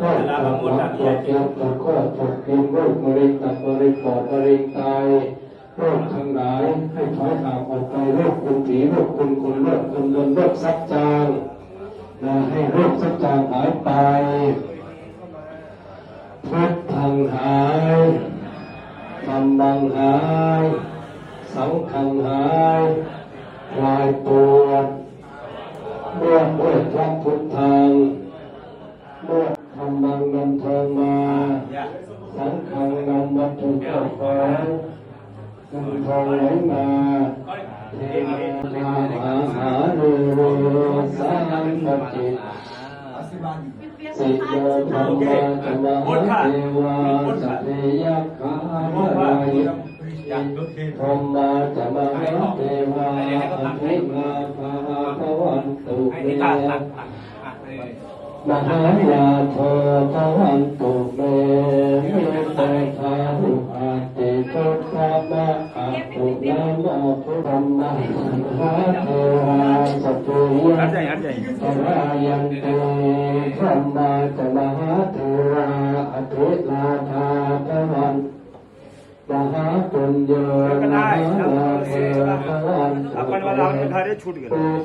ก็ตรวจตรวจเกี่ยวตรวจข้อตรวจกินโรคมะเร็งตับมะเร็งปอดมะเร็งไตโรคทั้งหลายให้ถอยห่างออกไปโรคคุณผีโรคคุณคนโรคคนเงินโรคซับจางนะให้โรคซับจางหายไปพุทธังหายธรรมังหาย สังฆังหายลายปว ธรรมังนำทางมา สังฆังนำวัตถุเข้าของนำทองไหลมาเทมาหาหาเรโรสานังปจิตสิโยธรรมะธรรมะเทวาสัพเพยัคขาลายธรรมะธรรมะเทวาอภิมาภาภวันตุเม มหายาโททวันตุเมวิเตทาหุอาติทุกขามะอาตุนามาทุธรรมะสังฆาเทวาสตุยันตระยันตุธรรมะจมหาเทวาอธิลาธาตวันมหาปุญโยมหาลาเทวาวันตุเมวิ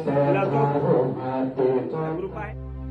เตทาหุอาติทุกขามะ